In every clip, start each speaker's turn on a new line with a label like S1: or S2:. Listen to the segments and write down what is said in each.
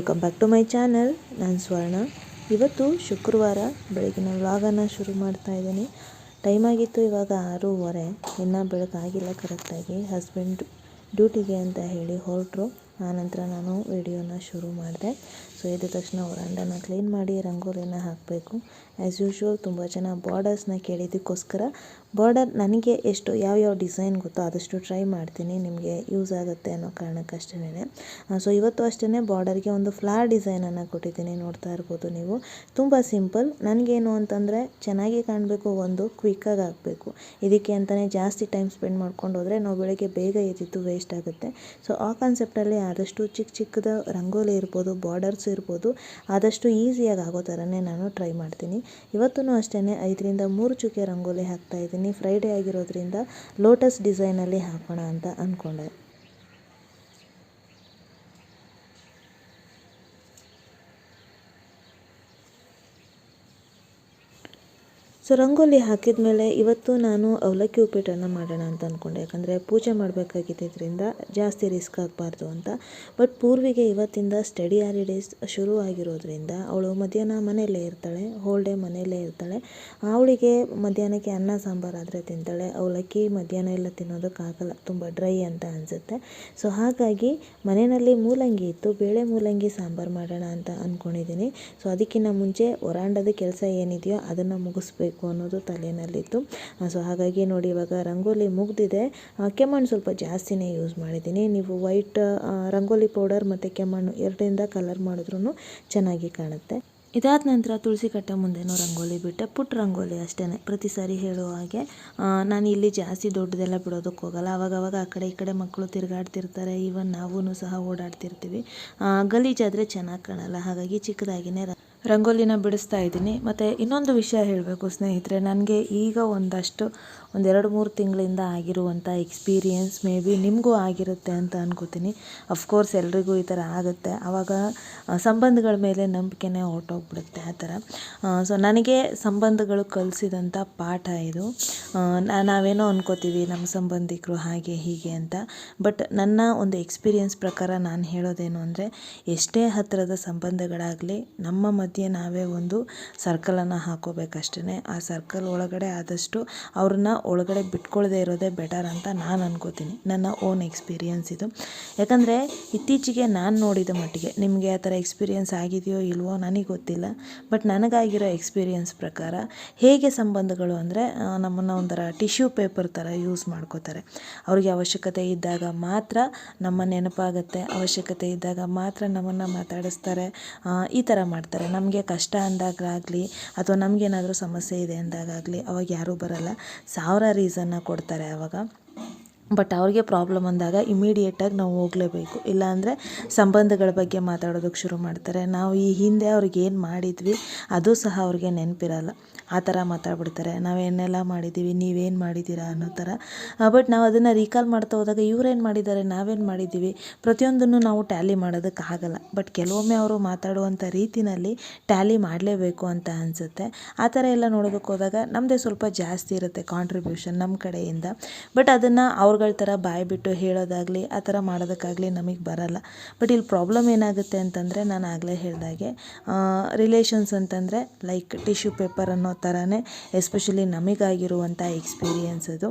S1: Welcome back to my channel ನಾನು ಸ್ವರ್ಣ. ಇವತ್ತು ಶುಕ್ರವಾರ ಬೆಳಗಿನ ವ್ಲಾಗನ್ನು ಶುರು ಮಾಡ್ತಾ ಇದ್ದೀನಿ. ಟೈಮ್ ಆಗಿತ್ತು ಇವಾಗ ಆರೂವರೆ. ಇನ್ನೂ ಬೆಳಗಾಗಿಲ್ಲ ಕರೆಕ್ಟಾಗಿ ಹಸ್ಬೆಂಡ್ ಡ್ಯೂಟಿಗೆ ಅಂತ ಹೇಳಿ ಹೊರಟರು. ಆನಂತರ ನಾನು ವಿಡಿಯೋನ ಶುರು ಮಾಡಿದೆ. ಸೊ, ಎದ್ದ ತಕ್ಷಣ ವರಾಂಡನ ಕ್ಲೀನ್ ಮಾಡಿ ರಂಗೋಲಿನ ಹಾಕಬೇಕು. ಆ್ಯಸ್ ಯೂಶ್ವಲ್ ತುಂಬ ಜನ ಬಾರ್ಡರ್ಸ್ನ ಕೇಳಿದ್ದಕ್ಕೋಸ್ಕರ ಬಾರ್ಡರ್ ನನಗೆ ಎಷ್ಟು ಯಾವ್ಯಾವ ಡಿಸೈನ್ ಗೊತ್ತೋ ಆದಷ್ಟು ಟ್ರೈ ಮಾಡ್ತೀನಿ. ನಿಮಗೆ ಯೂಸ್ ಆಗುತ್ತೆ ಅನ್ನೋ ಕಾರಣಕ್ಕಷ್ಟೇ ಸೊ ಇವತ್ತು ಅಷ್ಟೇ ಬಾರ್ಡರ್ಗೆ ಒಂದು ಫ್ಲಾರ್ ಡಿಸೈನನ್ನು ಕೊಟ್ಟಿದ್ದೀನಿ. ನೋಡ್ತಾ ಇರ್ಬೋದು ನೀವು. ತುಂಬ ಸಿಂಪಲ್ ನನಗೇನು ಅಂತಂದರೆ ಚೆನ್ನಾಗಿ ಕಾಣಬೇಕು, ಒಂದು ಕ್ವಿಕ್ಕಾಗಿ ಆಗಬೇಕು ಇದಕ್ಕೆ ಅಂತಲೇ ಜಾಸ್ತಿ ಟೈಮ್ ಸ್ಪೆಂಡ್ ಮಾಡ್ಕೊಂಡು ಹೋದರೆ ನಾವು ಬೆಳಗ್ಗೆ ಬೇಗ ಎದ್ದಿದ್ದು ವೇಸ್ಟ್ ಆಗುತ್ತೆ. ಸೊ ಆ ಕಾನ್ಸೆಪ್ಟಲ್ಲಿ ಆದಷ್ಟು ಚಿಕ್ಕ ಚಿಕ್ಕದ ರಂಗೋಲಿ ಇರ್ಬೋದು ಬಾರ್ಡರ್ಸ್ ಇರ್ಬೋದು, ಆದಷ್ಟು ಈಸಿಯಾಗಿ ಆಗೋ ಥರನೇ ನಾನು ಟ್ರೈ ಮಾಡ್ತೀನಿ. ಇವತ್ತೂ ಅಷ್ಟೇ ಐದರಿಂದ ಮೂರು ಚುಕ್ಕೆ ರಂಗೋಲಿ ಹಾಕ್ತಾ ಇದ್ದೀನಿ. ಫ್ರೈಡೇ ಆಗಿರೋದ್ರಿಂದ ಲೋಟಸ್ ಡಿಸೈನಲ್ಲಿ ಹಾಕೋಣ ಅಂತ ಅಂದ್ಕೊಂಡೆ ಸೊ ರಂಗೋಲಿ ಹಾಕಿದ ಮೇಲೆ ಇವತ್ತು ನಾನು ಅವಲಕ್ಕಿ ಉಪ್ಪಿಟ್ಟನ್ನು ಮಾಡೋಣ ಅಂತ ಅಂದ್ಕೊಂಡೆ ಯಾಕಂದರೆ ಪೂಜೆ ಮಾಡಬೇಕಾಗಿದ್ದರಿಂದ ಜಾಸ್ತಿ ರಿಸ್ಕ್ ಆಗಬಾರ್ದು ಅಂತ. ಬಟ್ ಪೂರ್ವಿಗೆ ಇವತ್ತಿಂದ ಸ್ಟಡಿ ಹಾಲಿಡೇಸ್ ಶುರು ಆಗಿರೋದ್ರಿಂದ ಅವಳು ಮಧ್ಯಾಹ್ನ ಮನೆಯಲ್ಲೇ ಇರ್ತಾಳೆ ಹೋಲ್ ಡೇ ಮನೆಯಲ್ಲೇ ಇರ್ತಾಳೆ. ಅವಳಿಗೆ ಮಧ್ಯಾಹ್ನಕ್ಕೆ ಅನ್ನ ಸಾಂಬಾರು ಆದರೆ ತಿಂತಾಳೆ. ಅವಲಕ್ಕಿ ಮಧ್ಯಾಹ್ನ ಎಲ್ಲ ತಿನ್ನೋದಕ್ಕಾಗಲ್ಲ ತುಂಬ ಡ್ರೈ ಅಂತ ಅನಿಸುತ್ತೆ. ಸೊ ಹಾಗಾಗಿ ಮನೆಯಲ್ಲಿ ಮೂಲಂಗಿ ಇತ್ತು, ಬೇಳೆ ಮೂಲಂಗಿ ಸಾಂಬಾರು ಮಾಡೋಣ ಅಂತ ಅಂದ್ಕೊಂಡಿದ್ದೀನಿ ಸೊ ಅದಕ್ಕಿಂತ ಮುಂಚೆ ವರಾಂಡದ ಕೆಲಸ ಏನಿದೆಯೋ ಅದನ್ನು ಮುಗಿಸ್ಬೇಕು. ಅನ್ನೋದು ತಲೆಯಲ್ಲಿತ್ತು ಸೊ ಹಾಗಾಗಿ ನೋಡಿ ಇವಾಗ ರಂಗೋಲಿ ಮುಗ್ದಿದೆ. ಕೆಮ್ಮಣ್ಣು ಸ್ವಲ್ಪ ಜಾಸ್ತಿನೇ ಯೂಸ್ ಮಾಡಿದ್ದೀನಿ. ನೀವು ವೈಟ್ ರಂಗೋಲಿ ಪೌಡರ್ ಮತ್ತು ಕೆಮ್ಮಣ್ಣು ಎರಡರಿಂದ ಕಲರ್ ಮಾಡಿದ್ರೂ ಚೆನ್ನಾಗಿ ಕಾಣುತ್ತೆ. ಇದಾದ ನಂತರ ತುಳಸಿ ಕಟ್ಟೆ ಮುಂದೆನೂ ರಂಗೋಲಿ ಬಿಟ್ಟೆ. ಪುಟ್ಟ ರಂಗೋಲಿ ಅಷ್ಟೇ ಪ್ರತಿ ಸಾರಿ ಹೇಳೋ ಹಾಗೆ ನಾನು ಇಲ್ಲಿ ಜಾಸ್ತಿ ದೊಡ್ಡದೆಲ್ಲ ಬಿಡೋದಕ್ಕೆ ಹೋಗಲ್ಲ. ಅವಾಗವಾಗ ಆ ಕಡೆ ಈ ಕಡೆ ಮಕ್ಕಳು ತಿರುಗಾಡ್ತಿರ್ತಾರೆ. ಈವನ್ ನಾವೂ ಸಹ ಓಡಾಡ್ತಿರ್ತೀವಿ. ಗಲೀಜಾದರೆ ಚೆನ್ನಾಗಿ ಕಾಣಲ್ಲ. ಹಾಗಾಗಿ ಚಿಕ್ಕದಾಗಿನೇ ರ- ರಂಗೋಲಿನ ಬಿಡಿಸ್ತಾ ಇದ್ದೀನಿ. ಮತ್ತು ಇನ್ನೊಂದು ವಿಷಯ ಹೇಳಬೇಕು ಸ್ನೇಹಿತರೆ. ನನಗೆ ಈಗ ಒಂದಷ್ಟು ಒಂದೆರಡು ಮೂರು ತಿಂಗಳಿಂದ ಆಗಿರುವಂಥ ಎಕ್ಸ್ಪೀರಿಯೆನ್ಸ್ ಮೇ ಬಿ ನಿಮಗೂ ಆಗಿರುತ್ತೆ ಅಂತ ಅನ್ಕೋತೀನಿ. ಅಫ್ಕೋರ್ಸ್ ಎಲ್ರಿಗೂ ಈ ಥರ ಆಗುತ್ತೆ. ಆವಾಗ ಸಂಬಂಧಗಳ ಮೇಲೆ ನಂಬಿಕೆನೇ ಹೊರ್ಟೋಗ್ಬಿಡುತ್ತೆ ಆ ಥರ. ಸೊ ನನಗೆ ಸಂಬಂಧಗಳು ಕಲಿಸಿದಂಥ ಪಾಠ ಇದು. ನಾವೇನೋ ಅನ್ಕೋತೀವಿ ನಮ್ಮ ಸಂಬಂಧಿಕರು ಹಾಗೆ ಹೀಗೆ ಅಂತ. ಬಟ್ ನನ್ನ ಒಂದು ಎಕ್ಸ್ಪೀರಿಯೆನ್ಸ್ ಪ್ರಕಾರ ನಾನು ಹೇಳೋದೇನು ಅಂದರೆ, ಎಷ್ಟೇ ಹತ್ತಿರದ ಸಂಬಂಧಗಳಾಗಲಿ ನಮ್ಮ ಮಧ್ಯೆ ನಾವೇ ಒಂದು ಸರ್ಕಲನ್ನು ಹಾಕೋಬೇಕಷ್ಟೇ ಆ ಸರ್ಕಲ್ ಒಳಗಡೆ ಆದಷ್ಟು ಅವ್ರನ್ನ ಒಳಗಡೆ ಬಿಟ್ಕೊಳ್ಳದೆ ಇರೋದೇ ಬೆಟರ್ ಅಂತ ನಾನು ಅನ್ಕೋತೀನಿ. ನನ್ನ ಓನ್ ಎಕ್ಸ್ಪೀರಿಯೆನ್ಸ್ ಇದು. ಯಾಕಂದರೆ ಇತ್ತೀಚೆಗೆ ನಾನು ನೋಡಿದ ಮಟ್ಟಿಗೆ ನಿಮಗೆ ಆ ಥರ ಎಕ್ಸ್ಪೀರಿಯೆನ್ಸ್ ಆಗಿದೆಯೋ ಇಲ್ವೋ ನನಗೆ ಗೊತ್ತಿಲ್ಲ. ಬಟ್ ನನಗಾಗಿರೋ ಎಕ್ಸ್ಪೀರಿಯೆನ್ಸ್ ಪ್ರಕಾರ ಹೇಗೆ ಸಂಬಂಧಗಳು ಅಂದರೆ ನಮ್ಮನ್ನು ಒಂಥರ ಟಿಶ್ಯೂ ಪೇಪರ್ ಥರ ಯೂಸ್ ಮಾಡ್ಕೋತಾರೆ. ಅವ್ರಿಗೆ ಅವಶ್ಯಕತೆ ಇದ್ದಾಗ ಮಾತ್ರ ನಮ್ಮ ನೆನಪಾಗುತ್ತೆ. ಅವಶ್ಯಕತೆ ಇದ್ದಾಗ ಮಾತ್ರ ನಮ್ಮನ್ನು ಮಾತಾಡಿಸ್ತಾರೆ. ಈ ಥರ ಮಾಡ್ತಾರೆ. ನಮಗೆ ಕಷ್ಟ ಅಂದಾಗಲಾಗಲಿ, ಅಥವಾ ನಮಗೇನಾದರೂ ಸಮಸ್ಯೆ ಇದೆ ಅಂದಾಗಲಿ ಅವಾಗ ಯಾರೂ ಬರಲ್ಲ. ಸಾವಿರ ರೀಸನ್ನ ಕೊಡ್ತಾರೆ ಆವಾಗ ಬಟ್ ಅವ್ರಿಗೆ ಪ್ರಾಬ್ಲಮ್ ಅಂದಾಗ ಇಮಿಡಿಯೇಟಾಗಿ ನಾವು ಹೋಗಲೇಬೇಕು. ಇಲ್ಲಾಂದರೆ ಸಂಬಂಧಗಳ ಬಗ್ಗೆ ಮಾತಾಡೋದಕ್ಕೆ ಶುರು ಮಾಡ್ತಾರೆ. ನಾವು ಈ ಹಿಂದೆ ಅವ್ರಿಗೆ ಏನು ಮಾಡಿದ್ವಿ, ಅದು ಸಹ ಅವ್ರಿಗೆ ನೆನಪಿರಲ್ಲ. ಆ ಥರ ಮಾತಾಡ್ಬಿಡ್ತಾರೆ. ನಾವೇನೆಲ್ಲ ಮಾಡಿದ್ದೀವಿ ನೀವೇನು ಮಾಡಿದ್ದೀರಾ ಅನ್ನೋ ಥರ ಬಟ್ ನಾವು ಅದನ್ನು ರೀಕಾಲ್ ಮಾಡ್ತಾ ಹೋದಾಗ ಇವ್ರೇನು ಮಾಡಿದ್ದಾರೆ ನಾವೇನು ಮಾಡಿದ್ದೀವಿ ಪ್ರತಿಯೊಂದನ್ನು ನಾವು ಟ್ಯಾಲಿ ಮಾಡೋದಕ್ಕೆ ಆಗಲ್ಲ. ಬಟ್ ಕೆಲವೊಮ್ಮೆ ಅವರು ಮಾತಾಡುವಂಥ ರೀತಿನಲ್ಲಿ ಟ್ಯಾಲಿ ಮಾಡಲೇಬೇಕು ಅಂತ ಅನಿಸುತ್ತೆ. ಆ ಥರ ಎಲ್ಲ ನೋಡೋದಕ್ಕೆ ಹೋದಾಗ ನಮ್ಮದೇ ಸ್ವಲ್ಪ ಜಾಸ್ತಿ ಇರುತ್ತೆ ಕಾಂಟ್ರಿಬ್ಯೂಷನ್ ನಮ್ಮ ಕಡೆಯಿಂದ. ಬಟ್ ಅದನ್ನು ಅವ್ರಗಳ ಥರ ಬಾಯಿ ಬಿಟ್ಟು ಹೇಳೋದಾಗಲಿ, ಆ ಥರ ಮಾಡೋದಕ್ಕಾಗಲಿ ನಮಗೆ ಬರಲ್ಲ. ಬಟ್ ಇಲ್ಲಿ ಪ್ರಾಬ್ಲಮ್ ಏನಾಗುತ್ತೆ ಅಂತಂದರೆ ನಾನು ಆಗಲೇ ಹೇಳಿದಾಗೆ ರಿಲೇಷನ್ಸ್ ಅಂತಂದರೆ ಲೈಕ್ ಟಿಶ್ಯೂ ಪೇಪರ್ ಅನ್ನೋ ಥರನೇ ಎಸ್ಪೆಷಲಿ ನಮಗಾಗಿರುವಂಥ ಎಕ್ಸ್ಪೀರಿಯೆನ್ಸ್ ಅದು.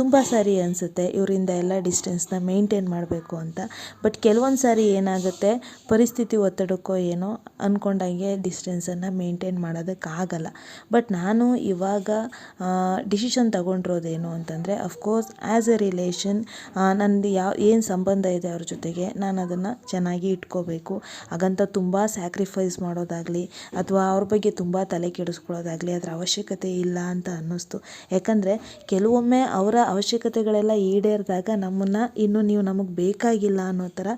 S1: ತುಂಬ ಸಾರಿ ಅನಿಸುತ್ತೆ ಇವರಿಂದ ಎಲ್ಲ ಡಿಸ್ಟೆನ್ಸ್ನ ಮೇಂಟೈನ್ ಮಾಡಬೇಕು ಅಂತ. ಬಟ್ ಕೆಲವೊಂದು ಸಾರಿ ಏನಾಗುತ್ತೆ, ಪರಿಸ್ಥಿತಿ ಒತ್ತಡಕ್ಕೋ ಏನೋ ಅಂದ್ಕೊಂಡಂಗೆ ಡಿಸ್ಟೆನ್ಸನ್ನು ಮೇಂಟೈನ್ ಮಾಡೋದಕ್ಕಾಗಲ್ಲ. ಬಟ್ ನಾನು ಇವಾಗ ಡಿಸಿಷನ್ ತಗೊಂಡಿರೋದೇನು ಅಂತಂದರೆ ಅಫ್ಕೋರ್ಸ್ ಆ್ಯಸ್ ಎ ರಿಲೇಷನ್ ನಂದು ಯಾವ, ಏನು ಸಂಬಂಧ ಇದೆ ಅವ್ರ ಜೊತೆಗೆ, ನಾನು ಅದನ್ನು ಚೆನ್ನಾಗಿ ಇಟ್ಕೋಬೇಕು. ಹಾಗಂತ ತುಂಬ ಸ್ಯಾಕ್ರಿಫೈಸ್ ಮಾಡೋದಾಗಲಿ, ಅಥವಾ ಅವ್ರ ಬಗ್ಗೆ ತುಂಬ ತಲೆ ಕೆಡಿಸ್ಕೊಳ್ಳೋದಾಗಲಿ, ಅದರ ಅವಶ್ಯಕತೆ ಇಲ್ಲ ಅಂತ ಅನ್ನಿಸ್ತು. ಯಾಕಂದರೆ, ಕೆಲವೊಮ್ಮೆ ಅವರ ಅವಶ್ಯಕತೆಗಳೆಲ್ಲ ಈಡೇರಿದಾಗ ನಮ್ಮನ್ನು ಇನ್ನು ನೀವು ನಮಗೆ ಬೇಕಾಗಿಲ್ಲ ಅನ್ನೋ ಥರ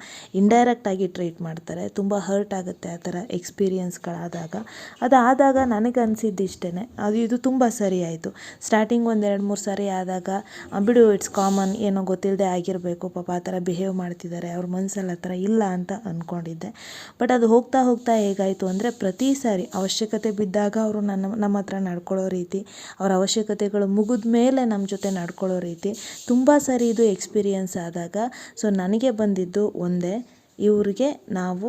S1: ಇಂಡೈರೆಕ್ಟಾಗಿ ಟ್ರೀಟ್ ಮಾಡ್ತಾರೆ. ತುಂಬ ಹರ್ಟ್ ಆಗುತ್ತೆ ಆ ಥರ ಎಕ್ಸ್ಪೀರಿಯನ್ಸ್ಗಳಾದಾಗ ಅದಾದಾಗ ನನಗೆ ಇಷ್ಟೇ ಅದು, ಇದು ತುಂಬ ಸರಿ ಆಯಿತು. ಸ್ಟಾರ್ಟಿಂಗ್ ಒಂದು ಎರಡು ಮೂರು ಸಾರಿ ಆದಾಗ ಬಿಡು ಇಟ್ಸ್ ಕಾಮನ್ ಏನೋ ಗೊತ್ತಿಲ್ಲದೆ ಆಗಿರಬೇಕು, ಪಾಪ ಆ ಥರ ಬಿಹೇವ್ ಮಾಡ್ತಿದ್ದಾರೆ, ಅವ್ರ ಮನಸ್ಸಲ್ಲಿ ಆ ಥರ ಇಲ್ಲ ಅಂತ ಅಂದ್ಕೊಂಡಿದ್ದೆ ಬಟ್ ಅದು ಹೋಗ್ತಾ ಹೋಗ್ತಾ ಹೇಗಾಯಿತು ಅಂದರೆ ಪ್ರತಿ ಸಾರಿ ಅವಶ್ಯಕತೆ ಬಿದ್ದಾಗ ಅವರು ನನ್ನ, ನಮ್ಮ ಹತ್ರ ನಡ್ಕೊಳ್ಳೋ ರೀತಿ, ಅವ್ರ ಅವಶ್ಯಕತೆಗಳು ಮುಗಿದ ಮೇಲೆ ನಮ್ಮ ಜೊತೆ ನಡ್ಕೊಳ್ಳೋ ರೀತಿ ತುಂಬ ಸಾರಿ ಇದು ಎಕ್ಸ್ಪೀರಿಯನ್ಸ್ ಆದಾಗ. ಸೊ ನನಗೆ ಬಂದಿದ್ದು ಒಂದೇ, ಇವ್ರಿಗೆ ನಾವು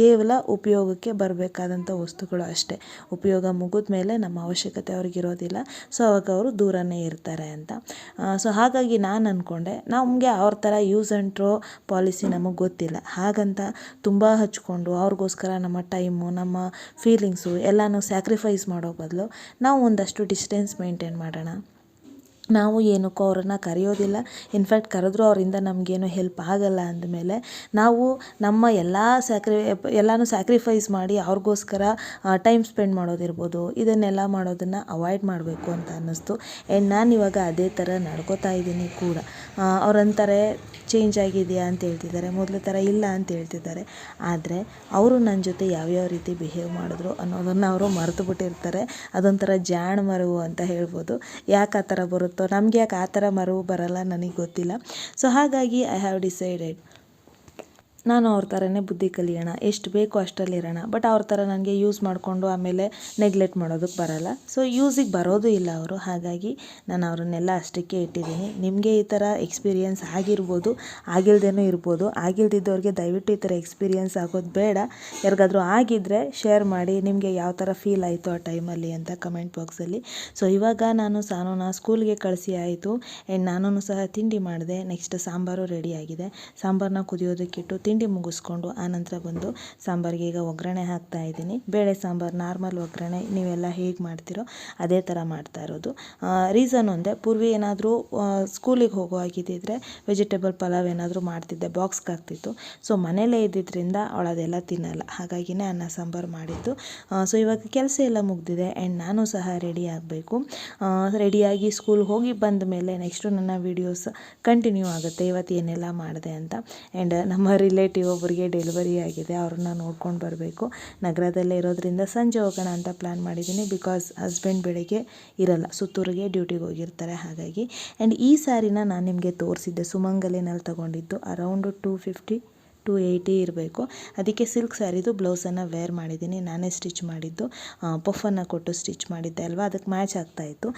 S1: ಕೇವಲ ಉಪಯೋಗಕ್ಕೆ ಬರಬೇಕಾದಂಥ ವಸ್ತುಗಳು ಅಷ್ಟೇ. ಉಪಯೋಗ ಮುಗಿದ ಮೇಲೆ ನಮ್ಮ ಅವಶ್ಯಕತೆ ಅವ್ರಿಗಿರೋದಿಲ್ಲ ಸೊ ಅವಾಗ ಅವರು ದೂರನೇ ಇರ್ತಾರೆ ಅಂತ. ಸೊ ಹಾಗಾಗಿ ನಾನು ಅಂದ್ಕೊಂಡೆ ನಮಗೆ ಅವ್ರ ಥರ ಯೂಸ್ ಆ್ಯಂಡ್ ಥ್ರೋ ಪಾಲಿಸಿ ನಮಗೆ ಗೊತ್ತಿಲ್ಲ. ಹಾಗಂತ ತುಂಬ ಹಚ್ಕೊಂಡು, ಅವ್ರಿಗೋಸ್ಕರ ನಮ್ಮ ಟೈಮು ನಮ್ಮ ಫೀಲಿಂಗ್ಸು ಎಲ್ಲನೂ ಸ್ಯಾಕ್ರಿಫೈಸ್ ಮಾಡೋ ಬದಲು ನಾವು ಒಂದಷ್ಟು ಡಿಸ್ಟೆನ್ಸ್ ಮೇಂಟೈನ್ ಮಾಡೋಣ. ನಾವು ಏನಕ್ಕೂ ಅವರನ್ನು ಕರೆಯೋದಿಲ್ಲ. ಇನ್ಫ್ಯಾಕ್ಟ್ ಕರೆದ್ರೂ ಅವರಿಂದ ನಮಗೇನು ಹೆಲ್ಪ್ ಆಗಲ್ಲ ಅಂದಮೇಲೆ ನಾವು ನಮ್ಮ ಎಲ್ಲ ಸ್ಯಾಕ್ರಿ ಎಲ್ಲನೂ ಸ್ಯಾಕ್ರಿಫೈಸ್ ಮಾಡಿ ಅವ್ರಿಗೋಸ್ಕರ ಟೈಮ್ ಸ್ಪೆಂಡ್ ಮಾಡೋದಿರ್ಬೋದು. ಇದನ್ನೆಲ್ಲ ಮಾಡೋದನ್ನು ಅವಾಯ್ಡ್ ಮಾಡಬೇಕು ಅಂತ ಅನ್ನಿಸ್ತು. ಆ್ಯಂಡ್ ನಾನು ಇವಾಗ ಅದೇ ಥರ ನಡ್ಕೋತಾ ಇದ್ದೀನಿ ಕೂಡ. ಅವ್ರಂತಾರೆ ಚೇಂಜ್ ಆಗಿದೆಯಾ ಅಂತ ಹೇಳ್ತಿದ್ದಾರೆ. ಮೊದಲ ಥರ ಇಲ್ಲ ಅಂತ ಹೇಳ್ತಿದ್ದಾರೆ. ಆದರೆ ಅವರು ನನ್ನ ಜೊತೆ ಯಾವ್ಯಾವ ರೀತಿ ಬಿಹೇವ್ ಮಾಡಿದ್ರು ಅನ್ನೋದನ್ನು ಅವರು ಮರೆತು ಬಿಟ್ಟಿರ್ತಾರೆ ಅದೊಂಥರ ಜಾಣ ಮರವು ಅಂತ ಹೇಳ್ಬೋದು. ಯಾಕೆ ಆ ಥರ ಬರುತ್ತೋ, ನಮ್ಗೆ ಯಾಕೆ ಆ ಥರ ಮರವು ಬರಲ್ಲ ನನಗೆ ಗೊತ್ತಿಲ್ಲ. ಸೊ ಹಾಗಾಗಿ ಐ ಹ್ಯಾವ್ ಡಿಸೈಡೆಡ್ ನಾನು ಅವ್ರ ಥರನೇ ಬುದ್ಧಿ ಕಲಿಯೋಣ, ಎಷ್ಟು ಬೇಕೋ ಅಷ್ಟರಲ್ಲಿರೋಣ. ಬಟ್ ಅವ್ರ ಥರ ನನಗೆ ಯೂಸ್ ಮಾಡಿಕೊಂಡು ಆಮೇಲೆ ನೆಗ್ಲೆಕ್ಟ್ ಮಾಡೋದಕ್ಕೆ ಬರಲ್ಲ. ಸೊ ಯೂಸಿಗೆ ಬರೋದು ಇಲ್ಲ ಅವರು. ಹಾಗಾಗಿ ನಾನು ಅವರನ್ನೆಲ್ಲ ಅಷ್ಟಕ್ಕೆ ಇಟ್ಟಿದ್ದೀನಿ. ನಿಮಗೆ ಈ ಥರ ಎಕ್ಸ್ಪೀರಿಯೆನ್ಸ್ ಆಗಿರ್ಬೋದು, ಆಗಿಲ್ದೇನೂ ಇರ್ಬೋದು. ಆಗಿಲ್ದಿದ್ದವ್ರಿಗೆ ದಯವಿಟ್ಟು ಈ ಥರ ಎಕ್ಸ್ಪೀರಿಯೆನ್ಸ್ ಆಗೋದು ಬೇಡ. ಯಾರಿಗಾದರೂ ಆಗಿದ್ದರೆ ಶೇರ್ ಮಾಡಿ, ನಿಮಗೆ ಯಾವ ಥರ ಫೀಲ್ ಆಯಿತು ಆ ಟೈಮಲ್ಲಿ ಅಂತ ಕಮೆಂಟ್ ಬಾಕ್ಸಲ್ಲಿ ಸೊ ಇವಾಗ ನಾನು ಸಾನೋನ ಸ್ಕೂಲ್ಗೆ ಕಳಿಸಿ ಆಯಿತು. ಆ್ಯಂಡ್ ನಾನು ಸಹ ತಿಂಡಿ ಮಾಡಿದೆ. ನೆಕ್ಸ್ಟ್ ಸಾಂಬಾರು ರೆಡಿ ಆಗಿದೆ. ಸಾಂಬಾರನ್ನ ಕುದಿಯೋದಕ್ಕಿಟ್ಟು ತಿಂಡಿ ಮುಗಿಸ್ಕೊಂಡು ಆನಂತರ ಬಂದು ಸಾಂಬಾರಿಗೆ ಈಗ ಒಗ್ಗರಣೆ ಹಾಕ್ತಾ ಇದ್ದೀನಿ. ಬೇಳೆ ಸಾಂಬಾರು, ನಾರ್ಮಲ್ ಒಗ್ಗರಣೆ ನೀವೆಲ್ಲ ಹೇಗೆ ಮಾಡ್ತೀರೋ ಅದೇ ಥರ ಮಾಡ್ತಾ ಇರೋದು. ರೀಸನ್ ಒಂದೇ, ಪೂರ್ವಿ ಏನಾದರೂ ಸ್ಕೂಲಿಗೆ ಹೋಗೋ ಆಗಿದ್ದಿದ್ರೆ ವೆಜಿಟೇಬಲ್ ಪಲಾವ್ ಏನಾದರೂ ಮಾಡ್ತಿದ್ದೆ ಬಾಕ್ಸ್ಗೆ ಹಾಕ್ತಿತ್ತು. ಸೊ ಮನೇಲೇ ಇದ್ದಿದ್ದರಿಂದ ಅವಳು ಅದೆಲ್ಲ ತಿನ್ನಲ್ಲ. ಹಾಗಾಗಿನೇ ಅನ್ನ, ಸಾಂಬಾರು ಮಾಡಿದ್ದು. ಸೊ ಇವಾಗ ಕೆಲಸ ಎಲ್ಲ ಮುಗಿದಿದೆ ಆ್ಯಂಡ್ ನಾನು ಸಹ ರೆಡಿ ಆಗಬೇಕು. ರೆಡಿಯಾಗಿ ಸ್ಕೂಲ್ ಹೋಗಿ ಬಂದ ಮೇಲೆ ನೆಕ್ಸ್ಟು ನನ್ನ ವೀಡಿಯೋಸ್ ಕಂಟಿನ್ಯೂ ಆಗುತ್ತೆ, ಇವತ್ತು ಏನೆಲ್ಲ ಮಾಡಿದೆ ಅಂತ. ಆ್ಯಂಡ್ ನಮ್ಮ ರಿಲೇಟಿವ್ ಒಬ್ಬರಿಗೆ ಡೆಲಿವರಿ ಆಗಿದೆ, ಅವ್ರನ್ನ ನೋಡ್ಕೊಂಡು ಬರಬೇಕು. ನಗರದಲ್ಲೇ ಇರೋದ್ರಿಂದ ಸಂಜೆ ಹೋಗೋಣ ಅಂತ ಪ್ಲ್ಯಾನ್ ಮಾಡಿದ್ದೀನಿ. ಬಿಕಾಸ್ ಹಸ್ಬೆಂಡ್ ಬೆಳಿಗ್ಗೆ ಇರಲ್ಲ, ಸುತ್ತೂರಿಗೆ ಡ್ಯೂಟಿಗೆ ಹೋಗಿರ್ತಾರೆ ಹಾಗಾಗಿ. ಆ್ಯಂಡ್ ಈ ಸ್ಯಾರಿನ ನಾನು ನಿಮಗೆ ತೋರಿಸಿದ್ದೆ, ಸುಮಂಗಲಿನಲ್ಲಿ ತೊಗೊಂಡಿದ್ದು, around two fifty to eighty ಇರಬೇಕು. ಅದಕ್ಕೆ ಸಿಲ್ಕ್ ಸ್ಯಾರಿದು ಬ್ಲೌಸನ್ನು ವೇರ್ ಮಾಡಿದ್ದೀನಿ. ನಾನೇ ಸ್ಟಿಚ್ ಮಾಡಿದ್ದು. ಪಫನ್ನು ಕೊಟ್ಟು ಸ್ಟಿಚ್ ಮಾಡಿದ್ದೆ ಅಲ್ವಾ? ಅದಕ್ಕೆ ಮ್ಯಾಚ್ ಆಗ್ತಾಯಿತ್ತು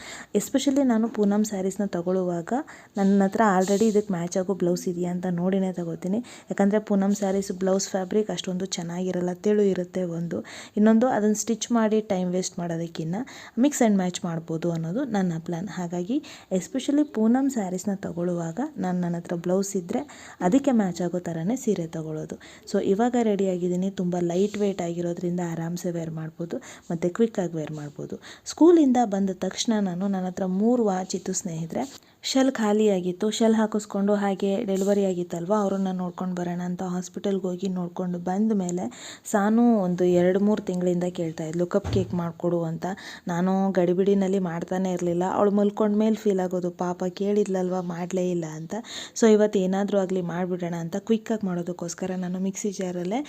S1: ಎಸ್ಪೆಷಲಿ ನಾನು ಪೂನಮ್ ಸ್ಯಾರೀಸ್ನ ತಗೊಳ್ಳುವಾಗ ನನ್ನ ಹತ್ರ ಆಲ್ರೆಡಿ ಇದಕ್ಕೆ ಮ್ಯಾಚ್ ಆಗೋ ಬ್ಲೌಸ್ ಇದೆಯಾ ಅಂತ ನೋಡಿನೇ ತಗೋತೀನಿ. ಯಾಕಂದರೆ ಪೂನಮ್ ಸ್ಯಾರೀಸ್ ಬ್ಲೌಸ್ ಫ್ಯಾಬ್ರಿಕ್ ಅಷ್ಟೊಂದು ಚೆನ್ನಾಗಿರಲ್ಲ, ತೆಳು ಇರುತ್ತೆ ಒಂದು. ಇನ್ನೊಂದು ಅದನ್ನು ಸ್ಟಿಚ್ ಮಾಡಿ ಟೈಮ್ ವೇಸ್ಟ್ ಮಾಡೋದಕ್ಕಿಂತ ಮಿಕ್ಸ್ ಆ್ಯಂಡ್ ಮ್ಯಾಚ್ ಮಾಡ್ಬೋದು ಅನ್ನೋದು ನನ್ನ ಪ್ಲ್ಯಾನ್ ಹಾಗಾಗಿ ಎಸ್ಪೆಷಲಿ ಪೂನಮ್ ಸ್ಯಾರೀಸ್ನ ತಗೊಳ್ಳುವಾಗ ನಾನು ನನ್ನ ಹತ್ರ ಬ್ಲೌಸ್ ಇದ್ದರೆ ಅದಕ್ಕೆ ಮ್ಯಾಚ್ ಆಗೋ ಥರನೇ ಸೀರೆ ತಗೊಳ್ಳೋದು. ಸೊ ಇವಾಗ ರೆಡಿ ಆಗಿದ್ದೀನಿ. ತುಂಬ ಲೈಟ್ ವೆಯ್ಟ್ ಆಗಿರೋದ್ರಿಂದ ಆರಾಮ್ಸೆ ವೇರ್ ಮಾಡ್ಬೋದು. ಮತ್ತು ಕ್ವಿಕ್ಕಾಗಿ ವೇರ್ ಮಾಡ್ಬೋದು. ಸ್ಕೂಲಿಂದ ಬಂದ ತಕ್ಷಣ ನಾನು ನನ್ನ ಹತ್ರ ಮೂರು ವಾಚ್ ಇತ್ತು ಸ್ನೇಹಿತರೆ. ಶೆಲ್ ಖಾಲಿಯಾಗಿತ್ತು ಶೆಲ್ ಹಾಕಿಸ್ಕೊಂಡು ಹಾಗೆ ಡೆಲಿವರಿ ಆಗಿತ್ತಲ್ವ? ಅವ್ರನ್ನ ನೋಡ್ಕೊಂಡು ಬರೋಣ ಅಂತ ಹಾಸ್ಪಿಟಲ್ಗೆ ಹೋಗಿ ನೋಡಿಕೊಂಡು ಬಂದ ಮೇಲೆ ಸಾನು ಒಂದು ಎರಡು ಮೂರು ತಿಂಗಳಿಂದ ಕೇಳ್ತಾ ಇದ್ಲು. ಕಪ್ ಕೇಕ್ ಮಾಡಿಕೊಡು ಅಂತ. ನಾನು ಗಡಿಬಿಡಿನಲ್ಲಿ ಮಾಡ್ತಾನೆ ಇರಲಿಲ್ಲ. ಅವಳು ಮಲ್ಕೊಂಡ ಮೇಲೆ ಫೀಲ್ ಆಗೋದು. ಪಾಪ ಕೇಳಿದ್ಲಲ್ವ? ಮಾಡಲೇ ಇಲ್ಲ ಅಂತ. ಸೊ ಇವತ್ತು ಏನಾದರೂ ಆಗಲಿ ಮಾಡಿಬಿಡೋಣ ಅಂತ ಕ್ವಿಕ್ಕಾಗಿ ಮಾಡೋದಕ್ಕೋಸ್ಕರ ನಾನು ಮಿಕ್ಸಿ ಜಾರಲ್ಲೇ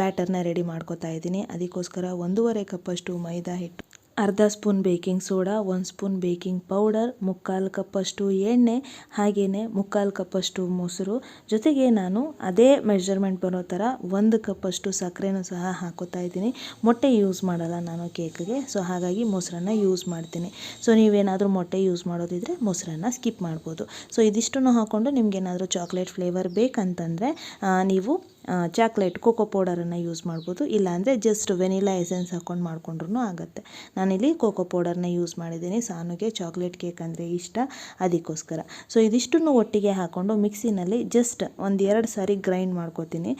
S1: ಬ್ಯಾಟರ್ನ ರೆಡಿ ಮಾಡ್ಕೋತಾ ಇದ್ದೀನಿ. ಅದಕ್ಕೋಸ್ಕರ ಒಂದೂವರೆ ಕಪ್ಪಷ್ಟು ಮೈದಾ ಹಿಟ್ಟು ಅರ್ಧ ಸ್ಪೂನ್ ಬೇಕಿಂಗ್ ಸೋಡಾ, ಒಂದು ಸ್ಪೂನ್ ಬೇಕಿಂಗ್ ಪೌಡರ್, ಮುಕ್ಕಾಲು ಕಪ್ಪಷ್ಟು ಎಣ್ಣೆ ಹಾಗೆಯೇ ಮುಕ್ಕಾಲು ಕಪ್ಪಷ್ಟು ಮೊಸರು. ಜೊತೆಗೆ ನಾನು ಅದೇ ಮೆಜರ್ಮೆಂಟ್ ಬರೋ ಥರ ಒಂದು ಕಪ್ಪಷ್ಟು ಸಕ್ಕರೆನೂ ಸಹ ಹಾಕೋತಾ ಇದ್ದೀನಿ. ಮೊಟ್ಟೆ ಯೂಸ್ ಮಾಡಲ್ಲ ನಾನು ಕೇಕ್ಗೆ ಸೊ ಹಾಗಾಗಿ ಮೊಸರನ್ನ ಯೂಸ್ ಮಾಡ್ತೀನಿ. ಸೊ ನೀವೇನಾದರೂ ಮೊಟ್ಟೆ ಯೂಸ್ ಮಾಡೋದಿದ್ರೆ ಮೊಸರನ್ನ ಸ್ಕಿಪ್ ಮಾಡ್ಬೋದು. ಸೊ ಇದಿಷ್ಟನ್ನು ಹಾಕ್ಕೊಂಡು ನಿಮ್ಗೇನಾದರೂ ಚಾಕ್ಲೇಟ್ ಫ್ಲೇವರ್ ಬೇಕಂತಂದರೆ ನೀವು ಚಾಕ್ಲೇಟ್ ಕೋಕೋ ಪೌಡರನ್ನು ಯೂಸ್ ಮಾಡ್ಬೋದು. ಇಲ್ಲಾಂದರೆ ಜಸ್ಟ್ ವೆನಿಲಾ ಎಸೆನ್ಸ್ ಹಾಕ್ಕೊಂಡು ಮಾಡ್ಕೊಂಡ್ರೂ ಆಗುತ್ತೆ. ನಾನಿಲ್ಲಿ ಕೋಕೋ ಪೌಡರನ್ನ ಯೂಸ್ ಮಾಡಿದ್ದೀನಿ. ಸಾನುಗೆ ಚಾಕ್ಲೇಟ್ ಕೇಕ್ ಅಂದರೆ ಇಷ್ಟ. ಅದಕ್ಕೋಸ್ಕರ. ಸೊ ಇದಿಷ್ಟನ್ನು ಒಟ್ಟಿಗೆ ಹಾಕ್ಕೊಂಡು ಮಿಕ್ಸಿನಲ್ಲಿ ಜಸ್ಟ್ ಒಂದು ಎರಡು ಸಾರಿ ಗ್ರೈಂಡ್ ಮಾಡ್ಕೋತೀನಿ.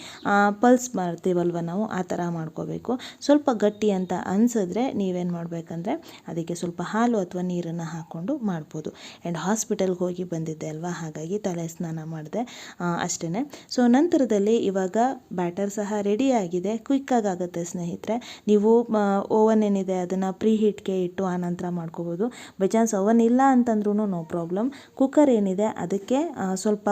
S1: ಪಲ್ಸ್ ಮಾಡ್ತೀವಲ್ವ ನಾವು, ಆ ಥರ ಮಾಡ್ಕೋಬೇಕು. ಸ್ವಲ್ಪ ಗಟ್ಟಿ ಅಂತ ಅನಿಸಿದ್ರೆ ನೀವೇನು ಮಾಡಬೇಕಂದ್ರೆ ಅದಕ್ಕೆ ಸ್ವಲ್ಪ ಹಾಲು ಅಥವಾ ನೀರನ್ನು ಹಾಕ್ಕೊಂಡು ಮಾಡ್ಬೋದು. ಆ್ಯಂಡ್ ಹಾಸ್ಪಿಟಲ್ಗೆ ಹೋಗಿ ಬಂದಿದ್ದೆ ಅಲ್ವಾ? ಹಾಗಾಗಿ ತಲೆ ಸ್ನಾನ ಮಾಡಿದೆ ಅಷ್ಟೇ ಸೊ ನಂತರದಲ್ಲಿ ಇವಾಗ ಬ್ಯಾಟರ್ ಸಹ ರೆಡಿ ಆಗಿದೆ. ಕ್ವಿಕ್ಕಾಗಿ ಆಗುತ್ತೆ ಸ್ನೇಹಿತರೆ. ನೀವು ಓವನ್ ಏನಿದೆ ಅದನ್ನು ಪ್ರೀ ಹೀಟ್ಗೆ ಇಟ್ಟು ಆನಂತರ ಮಾಡ್ಕೋಬೋದು. ಬೈ ಚಾನ್ಸ್ ಓವನ್ ಇಲ್ಲ ಅಂತಂದ್ರೂ ನೋ ಪ್ರಾಬ್ಲಮ್ ಕುಕ್ಕರ್ ಏನಿದೆ ಅದಕ್ಕೆ ಸ್ವಲ್ಪ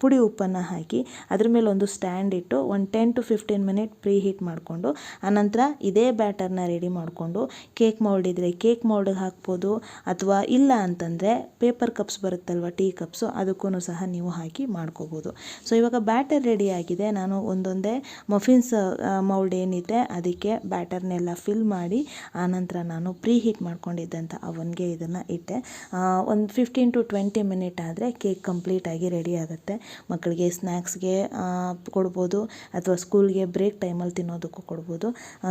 S1: ಪುಡಿ ಉಪ್ಪನ್ನು ಹಾಕಿ ಅದ್ರ ಮೇಲೆ ಒಂದು ಸ್ಟ್ಯಾಂಡ್ ಇಟ್ಟು ಒಂದು ten to fifteen minute preheat ಮಾಡಿಕೊಂಡು, ಆನಂತರ ಇದೇ ಬ್ಯಾಟರ್ನ ರೆಡಿ ಮಾಡಿಕೊಂಡು ಕೇಕ್ ಮೌಲ್ಡ್ ಇದ್ದರೆ ಕೇಕ್ ಮೌಲ್ಡ್ಗೆ ಹಾಕ್ಬೋದು, ಅಥವಾ ಇಲ್ಲ ಅಂತಂದರೆ ಪೇಪರ್ ಕಪ್ಸ್ ಬರುತ್ತಲ್ವ ಟೀ ಕಪ್ಸು ಅದಕ್ಕೂ ಸಹ ನೀವು ಹಾಕಿ ಮಾಡ್ಕೋಬೋದು. ಸೊ ಇವಾಗ ಬ್ಯಾಟರ್ ರೆಡಿ ಆಗಿದೆ. ನಾನು ಒಂದೊಂದೇ ಮಫಿನ್ಸ್ ಮೌಲ್ಡ್ ಏನಿದೆ ಅದಕ್ಕೆ ಬ್ಯಾಟರ್ನೆಲ್ಲ ಫಿಲ್ ಮಾಡಿ, ಆನಂತರ ನಾನು ಪ್ರೀ ಹೀಟ್ ಮಾಡ್ಕೊಂಡಿದ್ದಂಥ ಅವನಿಗೆ ಇದನ್ನು ಇಟ್ಟೆ. ಒಂದು ಫಿಫ್ಟೀನ್ ಟು ಟ್ವೆಂಟಿ ಮಿನಿಟ್ ಆದರೆ ಕೇಕ್ ಕಂಪ್ಲೀಟಾಗಿ ರೆಡಿ ಆಗುತ್ತೆ. ಮಕ್ಕಳಿಗೆ ಸ್ನ್ಯಾಕ್ಸ್ಗೆ ಕೊಡ್ಬೋದು ಅಥವಾ ಸ್ಕೂಲ್ಗೆ ಬ್ರೇಕ್ ಟೈಮಲ್ಲಿ ತಿನ್ನೋದಕ್ಕೂ ಕೊಡ್ಬೋದು.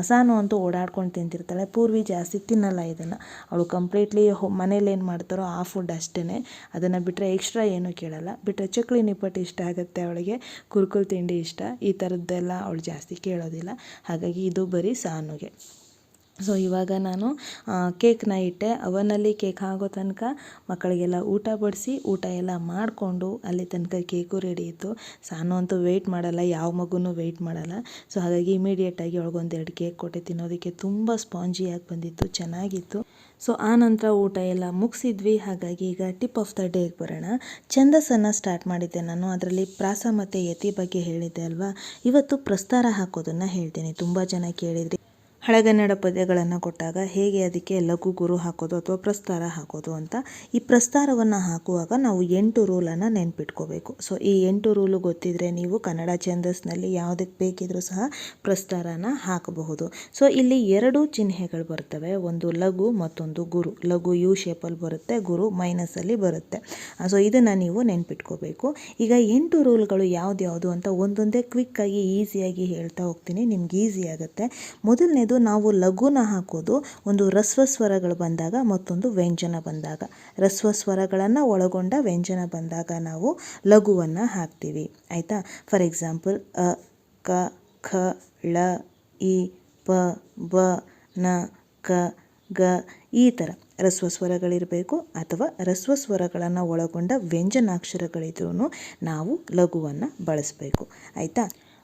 S1: ಸಾನು ಅಂತೂ ಓಡಾಡ್ಕೊಂಡು ತಿಂತಿರ್ತಾಳೆ. ಪೂರ್ವಿ ಜಾಸ್ತಿ ತಿನ್ನಲ್ಲ ಇದನ್ನು. ಅವಳು ಕಂಪ್ಲೀಟ್ಲಿ ಮನೇಲಿ ಏನು ಮಾಡ್ತಾರೋ ಆ ಫುಡ್ ಅಷ್ಟೇ ಅದನ್ನು ಬಿಟ್ಟರೆ ಎಕ್ಸ್ಟ್ರಾ ಏನೂ ಕೇಳಲ್ಲ. ಬಿಟ್ಟರೆ ಚಕ್ಲಿ ನಿಪ್ಪಟ್ಟು ಇಷ್ಟ ಆಗುತ್ತೆ ಅವಳಿಗೆ. ಕುರ್ಕುಲ್ ತಿಂಡಿ ಇಷ್ಟ. ಈ ಥರದ್ದೆಲ್ಲ ಅವಳು ಜಾಸ್ತಿ ಕೇಳೋದಿಲ್ಲ. ಹಾಗಾಗಿ ಇದು ಬರೀ ಸಾನುಗೆ. ಸೊ ಇವಾಗ ನಾನು ಕೇಕ್ನ ಇಟ್ಟೆ. ಅವನಲ್ಲಿ ಕೇಕ್ ಆಗೋ ತನಕ ಮಕ್ಕಳಿಗೆಲ್ಲ ಊಟ ಬಡಿಸಿ, ಊಟ ಎಲ್ಲ ಮಾಡಿಕೊಂಡು ಅಲ್ಲಿ ತನಕ ಕೇಕು ರೆಡಿ ಇತ್ತು. ಸಾನು ಅಂತೂ ವೆಯ್ಟ್ ಮಾಡಲ್ಲ, ಯಾವ ಮಗುನೂ ವೆಯ್ಟ್ ಮಾಡಲ್ಲ. ಸೊ ಹಾಗಾಗಿ ಇಮಿಡಿಯೇಟಾಗಿ ಒಳಗೊಂದೆರಡು ಕೇಕ್ ಕೊಟ್ಟೆ. ತಿನ್ನೋದಕ್ಕೆ ತುಂಬ ಸ್ಪಾಂಜಿಯಾಗಿ ಬಂದಿತ್ತು, ಚೆನ್ನಾಗಿತ್ತು. ಸೊ ಆ ನಂತರ ಊಟ ಎಲ್ಲ ಮುಗಿಸಿದ್ವಿ. ಹಾಗಾಗಿ ಈಗ ಟಿಪ್ ಆಫ್ ದ ಡೇಗೆ ಬರೋಣ. ಛಂದಸ್ಸನ್ನು ಸ್ಟಾರ್ಟ್ ಮಾಡಿದ್ದೆ ನಾನು. ಅದರಲ್ಲಿ ಪ್ರಾಸ ಮತ್ತು ಯತಿ ಬಗ್ಗೆ ಹೇಳಿದ್ದೆ ಅಲ್ವಾ? ಇವತ್ತು ಪ್ರಸ್ತಾರ ಹಾಕೋದನ್ನು ಹೇಳ್ತೀನಿ. ತುಂಬ ಜನ ಕೇಳಿದ್ರಿ. ಹಳೆಗನ್ನಡ ಪದ್ಯಗಳನ್ನು ಕೊಟ್ಟಾಗ ಹೇಗೆ ಅದಕ್ಕೆ ಲಘು ಗುರು ಹಾಕೋದು ಅಥವಾ ಪ್ರಸ್ತಾರ ಹಾಕೋದು ಅಂತ ಈ ಪ್ರಸ್ತಾರವನ್ನು ಹಾಕುವಾಗ ನಾವು ಎಂಟು ರೂಲನ್ನು ನೆನ್ಪಿಟ್ಕೋಬೇಕು. ಸೊ ಈ ಎಂಟು ರೂಲು ಗೊತ್ತಿದ್ರೆ ನೀವು ಕನ್ನಡ ಛಂದಸ್ನಲ್ಲಿ ಯಾವುದಕ್ಕೆ ಬೇಕಿದ್ರೂ ಸಹ ಪ್ರಸ್ತಾರನ ಹಾಕಬಹುದು. ಸೊ ಇಲ್ಲಿ ಎರಡು ಚಿಹ್ನೆಗಳು ಬರ್ತವೆ. ಒಂದು ಲಘು, ಮತ್ತೊಂದು ಗುರು. ಲಘು ಯು ಶೇಪಲ್ಲಿ ಬರುತ್ತೆ, ಗುರು ಮೈನಸಲ್ಲಿ ಬರುತ್ತೆ. ಸೊ ಇದನ್ನು ನೀವು ನೆನ್ಪಿಟ್ಕೋಬೇಕು. ಈಗ ಎಂಟು ರೂಲ್ಗಳು ಯಾವ್ದ್ಯಾವುದು ಅಂತ ಒಂದೊಂದೇ ಕ್ವಿಕ್ಕಾಗಿ ಈಸಿಯಾಗಿ ಹೇಳ್ತಾ ಹೋಗ್ತೀನಿ. ನಿಮ್ಗೆ ಈಸಿ ಆಗುತ್ತೆ. ಮೊದಲನೇದು ನಾವು ಲಘುನ ಹಾಕೋದು, ಒಂದು ರಸ್ವ ಸ್ವರಗಳು ಬಂದಾಗ ಮತ್ತೊಂದು ವ್ಯಂಜನ ಬಂದಾಗ. ರಸ್ವ ಸ್ವರಗಳನ್ನು ಒಳಗೊಂಡ ವ್ಯಂಜನ ಬಂದಾಗ ನಾವು ಲಘುವನ್ನು ಹಾಕ್ತೀವಿ. ಆಯಿತಾ? ಫಾರ್ ಎಕ್ಸಾಂಪಲ್ ಅ, ಕ, ಖ, ಳ, ಇ, ಪ, ಬ, ನ, ಕ, ಗ, ಈ ಥರ ರಸ್ವ ಸ್ವರಗಳಿರಬೇಕು ಅಥವಾ ರಸ್ವ ಸ್ವರಗಳನ್ನು ಒಳಗೊಂಡ ವ್ಯಂಜನಾಕ್ಷರಗಳಿದ್ರೂ ನಾವು ಲಘುವನ್ನು ಬಳಸಬೇಕು. ಆಯಿತಾ?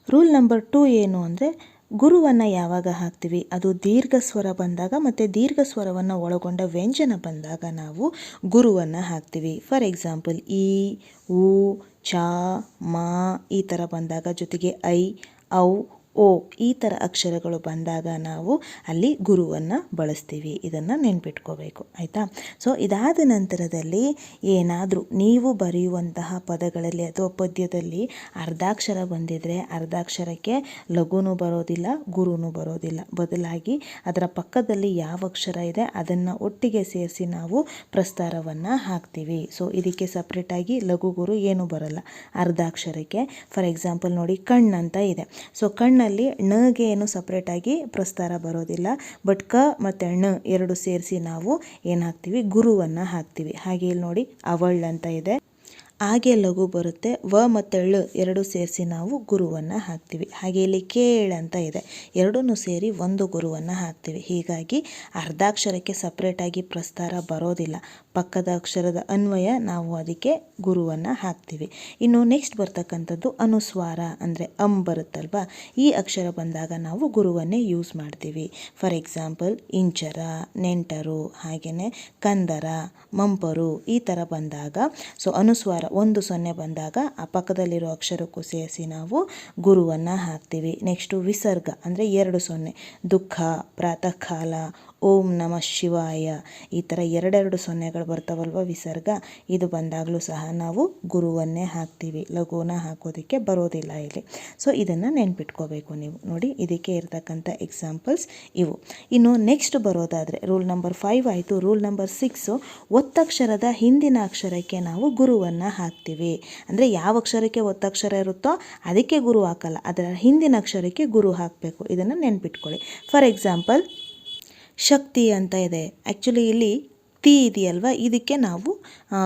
S1: ರೂಲ್ ನಂಬರ್ ಟೂ ಏನು ಅಂದರೆ ಗುರುವನ್ನು ಯಾವಾಗ ಹಾಕ್ತೀವಿ? ಅದು ದೀರ್ಘ ಸ್ವರ ಬಂದಾಗ ಮತ್ತು ದೀರ್ಘ ಸ್ವರವನ್ನು ಒಳಗೊಂಡ ವ್ಯಂಜನ ಬಂದಾಗ ನಾವು ಗುರುವನ್ನು ಹಾಕ್ತೀವಿ. ಫಾರ್ ಎಕ್ಸಾಂಪಲ್, ಈ, ಉ, ಚ, ಮ ಈ ಥರ ಬಂದಾಗ ಜೊತೆಗೆ ಐ, ಔ ಓ, ಈ ಥರ ಅಕ್ಷರಗಳು ಬಂದಾಗ ನಾವು ಅಲ್ಲಿ ಗುರುವನ್ನು ಬಳಸ್ತೀವಿ. ಇದನ್ನು ನೆನ್ಪಿಟ್ಕೋಬೇಕು. ಆಯಿತಾ? ಸೊ ಇದಾದ ನಂತರದಲ್ಲಿ ಏನಾದರೂ ನೀವು ಬರೆಯುವಂತಹ ಪದಗಳಲ್ಲಿ ಅಥವಾ ಪದ್ಯದಲ್ಲಿ ಅರ್ಧಾಕ್ಷರ ಬಂದಿದ್ರೆ ಅರ್ಧಾಕ್ಷರಕ್ಕೆ ಲಘುನೂ ಬರೋದಿಲ್ಲ, ಗುರುನು ಬರೋದಿಲ್ಲ. ಬದಲಾಗಿ ಅದರ ಪಕ್ಕದಲ್ಲಿ ಯಾವ ಅಕ್ಷರ ಇದೆ ಅದನ್ನು ಒಟ್ಟಿಗೆ ಸೇರಿಸಿ ನಾವು ಪ್ರಸ್ತಾರವನ್ನು ಹಾಕ್ತೀವಿ. ಸೊ ಇದಕ್ಕೆ ಸಪ್ರೇಟಾಗಿ ಲಘು ಗುರು ಏನೂ ಬರಲ್ಲ. ಅರ್ಧಾಕ್ಷರಕ್ಕೆ ಫಾರ್ ಎಕ್ಸಾಂಪಲ್ ನೋಡಿ ಕಣ್ಣಂತ ಇದೆ. ಸೊ ಕಣ್ಣಲ್ಲಿ ಣಗೆ ಏನು ಸಪ್ರೇಟಾಗಿ ಪ್ರಸ್ತಾರ ಬರೋದಿಲ್ಲ. ಬಟ್ ಕ ಮತ್ತು ಣ ಎರಡು ಸೇರಿಸಿ ನಾವು ಏನು ಹಾಕ್ತೀವಿ? ಗುರುವನ್ನು ಹಾಕ್ತೀವಿ. ಹಾಗೆ ಇಲ್ಲಿ ನೋಡಿ ಅವಳ್ ಅಂತ ಇದೆ. ಹಾಗೆ ಲಘು ಬರುತ್ತೆ. ವ ಮತ್ತು ಳ ಎರಡು ಸೇರಿಸಿ ನಾವು ಗುರುವನ್ನು ಹಾಕ್ತೀವಿ. ಹಾಗೆ ಇಲ್ಲಿ ಕೇಳ್ ಅಂತ ಇದೆ. ಎರಡೂ ಸೇರಿ ಒಂದು ಗುರುವನ್ನು ಹಾಕ್ತೀವಿ. ಹೀಗಾಗಿ ಅರ್ಧಾಕ್ಷರಕ್ಕೆ ಸಪ್ರೇಟಾಗಿ ಪ್ರಸ್ತಾರ ಬರೋದಿಲ್ಲ. ಪಕ್ಕದ ಅಕ್ಷರದ ಅನ್ವಯ ನಾವು ಅದಕ್ಕೆ ಗುರುವನ್ನು ಹಾಕ್ತೀವಿ. ಇನ್ನು ನೆಕ್ಸ್ಟ್ ಬರ್ತಕ್ಕಂಥದ್ದು ಅನುಸ್ವಾರ ಅಂದರೆ ಅಂ ಬರುತ್ತಲ್ವಾ? ಈ ಅಕ್ಷರ ಬಂದಾಗ ನಾವು ಗುರುವನ್ನೇ ಯೂಸ್ ಮಾಡ್ತೀವಿ. ಫಾರ್ ಎಕ್ಸಾಂಪಲ್ ಇಂಚರ, ನೆಂಟರು ಹಾಗೆಯೇ ಕಂದರ, ಮಂಪರು ಈ ಥರ ಬಂದಾಗ ಸೊ ಅನುಸ್ವಾರ ಒಂದು ಸೊನ್ನೆ ಬಂದಾಗ ಆ ಪಕ್ಕದಲ್ಲಿರೋ ಅಕ್ಷರಕ್ಕೂ ಸೇರಿಸಿ ನಾವು ಗುರುವನ್ನು ಹಾಕ್ತೀವಿ. ನೆಕ್ಸ್ಟು ವಿಸರ್ಗ ಅಂದರೆ ಎರಡು ಸೊನ್ನೆ. ದುಃಖ ಪ್ರಾತಃ ಕಾಲ ಓಂ ನಮಃ ಶಿವಾಯ. ಈ ಥರ ಎರಡೆರಡು ಸೊನ್ನೆಗಳು ಬರ್ತಾವಲ್ವ ವಿಸರ್ಗ? ಇದು ಬಂದಾಗಲೂ ಸಹ ನಾವು ಗುರುವನ್ನೇ ಹಾಕ್ತೀವಿ. ಲಘುನ ಹಾಕೋದಕ್ಕೆ ಬರೋದಿಲ್ಲ ಇಲ್ಲಿ. ಸೊ ಇದನ್ನು ನೆನ್ಪಿಟ್ಕೋಬೇಕು ನೀವು. ನೋಡಿ, ಇದಕ್ಕೆ ಇರತಕ್ಕಂಥ ಎಕ್ಸಾಂಪಲ್ಸ್ ಇವು. ಇನ್ನು ನೆಕ್ಸ್ಟ್ ಬರೋದಾದರೆ ರೂಲ್ ನಂಬರ್ ಫೈವ್ ಆಯಿತು. ರೂಲ್ ನಂಬರ್ ಸಿಕ್ಸು ಒತ್ತಕ್ಷರದ ಹಿಂದಿನ ಅಕ್ಷರಕ್ಕೆ ನಾವು ಗುರುವನ್ನು ಹಾಕ್ತೀವಿ. ಅಂದರೆ ಯಾವ ಅಕ್ಷರಕ್ಕೆ ಒತ್ತಕ್ಷರ ಇರುತ್ತೋ ಅದಕ್ಕೆ ಗುರು ಹಾಕಲ್ಲ. ಅದರ ಹಿಂದಿನ ಅಕ್ಷರಕ್ಕೆ ಗುರು ಹಾಕಬೇಕು. ಇದನ್ನು ನೆನ್ಪಿಟ್ಕೊಳ್ಳಿ. ಫಾರ್ ಎಕ್ಸಾಂಪಲ್ ಶಕ್ತಿ ಅಂತ ಇದೆ. ಆ್ಯಕ್ಚುಲಿ ಇಲ್ಲಿ ತಿ ಇದೆಯಲ್ವ? ಇದಕ್ಕೆ ನಾವು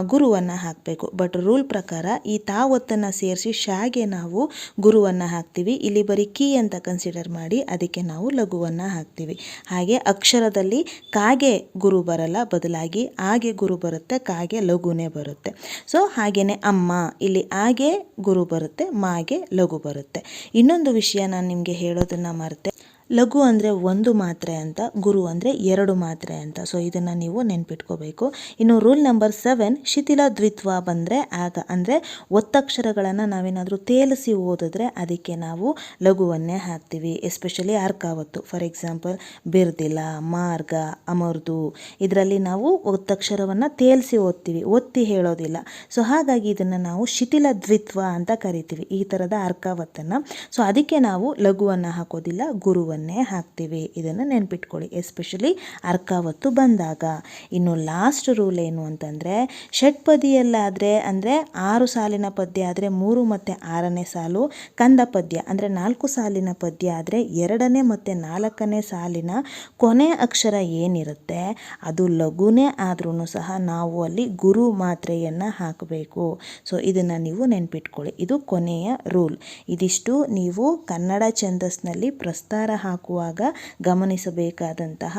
S1: ಗುರುವನ್ನು ಹಾಕಬೇಕು. ಬಟ್ ರೂಲ್ ಪ್ರಕಾರ ಈ ತಾ ಒತ್ತನ್ನು ಸೇರಿಸಿ ಶಾಗೆ ನಾವು ಗುರುವನ್ನು ಹಾಕ್ತೀವಿ. ಇಲ್ಲಿ ಬರೀ ಕೀ ಅಂತ ಕನ್ಸಿಡರ್ ಮಾಡಿ ಅದಕ್ಕೆ ನಾವು ಲಘುವನ್ನು ಹಾಕ್ತೀವಿ. ಹಾಗೆ ಅಕ್ಷರದಲ್ಲಿ ಕಾಗೆ ಗುರು ಬರಲ್ಲ, ಬದಲಾಗಿ ಆಗೆ ಗುರು ಬರುತ್ತೆ, ಕಾಗೆ ಲಘುನೇ ಬರುತ್ತೆ. ಸೊ ಹಾಗೆಯೇ ಅಮ್ಮ, ಇಲ್ಲಿ ಆಗೆ ಗುರು ಬರುತ್ತೆ, ಮಾಗೆ ಲಘು ಬರುತ್ತೆ. ಇನ್ನೊಂದು ವಿಷಯ ನಾನು ನಿಮಗೆ ಹೇಳೋದನ್ನು ಮರೆತೆ ಲಘು ಅಂದರೆ ಒಂದು ಮಾತ್ರೆ ಅಂತ, ಗುರು ಅಂದರೆ ಎರಡು ಮಾತ್ರೆ ಅಂತ. ಸೊ ಇದನ್ನು ನೀವು ನೆನ್ಪಿಟ್ಕೋಬೇಕು. ಇನ್ನು ರೂಲ್ ನಂಬರ್ ಸೆವೆನ್ ಶಿಥಿಲ ದ್ವಿತ್ವ ಬಂದರೆ ಆಗ ಅಂದರೆ ಒತ್ತಕ್ಷರಗಳನ್ನು ನಾವೇನಾದರೂ ತೇಲಿಸಿ ಓದಿದ್ರೆ ಅದಕ್ಕೆ ನಾವು ಲಘುವನ್ನೇ ಹಾಕ್ತೀವಿ. ಎಸ್ಪೆಷಲಿ ಅರ್ಕಾವತ್ತು. ಫಾರ್ ಎಕ್ಸಾಂಪಲ್ ಬಿರ್ದಿಲ, ಮಾರ್ಗ, ಅಮರ್ದು. ಇದರಲ್ಲಿ ನಾವು ಒತ್ತಕ್ಷರವನ್ನು ತೇಲಿಸಿ ಓದ್ತೀವಿ. ಒತ್ತಿ ಹೇಳೋದಿಲ್ಲ. ಸೊ ಹಾಗಾಗಿ ಇದನ್ನು ನಾವು ಶಿಥಿಲ ದ್ವಿತ್ವ ಅಂತ ಕರಿತೀವಿ. ಈ ಥರದ ಅರ್ಕಾವತ್ತನ್ನು. ಸೊ ಅದಕ್ಕೆ ನಾವು ಲಘುವನ್ನು ಹಾಕೋದಿಲ್ಲ, ಗುರುವನ್ನೇ ಹಾಕ್ತೀವಿ. ಇದನ್ನು ನೆನ್ಪಿಟ್ಕೊಳ್ಳಿ. ಎಸ್ಪೆಷಲಿ ಅರ್ಕಾವತ್ತು ಬಂದಾಗ. ಇನ್ನು ಲಾಸ್ಟ್ ರೂಲ್ ಏನು ಅಂತಂದರೆ ಷಟ್ಪದಿಯಲ್ಲಾದರೆ ಅಂದರೆ ಆರು ಸಾಲಿನ ಪದ್ಯ ಆದರೆ ಮೂರು ಮತ್ತು ಆರನೇ ಸಾಲು, ಕಂದ ಪದ್ಯ ಅಂದರೆ ನಾಲ್ಕು ಸಾಲಿನ ಪದ್ಯ ಆದರೆ ಎರಡನೇ ಮತ್ತು ನಾಲ್ಕನೇ ಸಾಲಿನ ಕೊನೆ ಅಕ್ಷರ ಏನಿರುತ್ತೆ, ಅದು ಲಘುನೇ ಆದ್ರೂ ಸಹ ನಾವು ಅಲ್ಲಿ ಗುರು ಮಾತ್ರೆಯನ್ನು ಹಾಕಬೇಕು. ಸೊ ಇದನ್ನು ನೀವು ನೆನ್ಪಿಟ್ಕೊಳ್ಳಿ. ಇದು ಕೊನೆಯ ರೂಲ್ ಇದಿಷ್ಟು ನೀವು ಕನ್ನಡ ಛಂದಸ್ನಲ್ಲಿ ಪ್ರಸ್ತಾರ ಹಾಕುವಾಗ ಗಮನಿಸಬೇಕಾದಂತಹ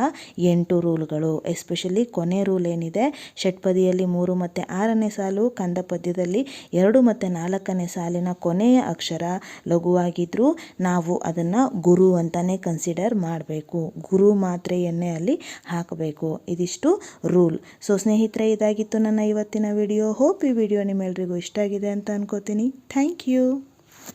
S1: ಎಂಟು ರೂಲ್ಗಳು. ಎಸ್ಪೆಷಲಿ ಕೊನೆ ರೂಲ್ ಏನಿದೆ, ಷಟ್ಪದಿಯಲ್ಲಿ ಮೂರು ಮತ್ತು ಆರನೇ ಸಾಲು ಕಂದ ಪದ್ಯದಲ್ಲಿ ಎರಡು ಮತ್ತು ನಾಲ್ಕನೇ ಸಾಲಿನ ಕೊನೆಯ ಅಕ್ಷರ ಲಘುವಾಗಿದ್ದರೂ ನಾವು ಅದನ್ನು ಗುರು ಅಂತಲೇ ಕನ್ಸಿಡರ್ ಮಾಡಬೇಕು. ಗುರು ಮಾತ್ರೆಯನ್ನೇ ಅಲ್ಲಿ ಹಾಕಬೇಕು. ಇದಿಷ್ಟು ರೂಲ್. ಸೊ ಸ್ನೇಹಿತರೆ, ಇದಾಗಿತ್ತು ನನ್ನ ಇವತ್ತಿನ ವಿಡಿಯೋ. ಹೋಪ್ ಈ ವಿಡಿಯೋ ನಿಮ್ಮೆಲ್ರಿಗೂ ಇಷ್ಟ ಆಗಿದೆ ಅಂತ ಅನ್ಕೋತೀನಿ. Thank you.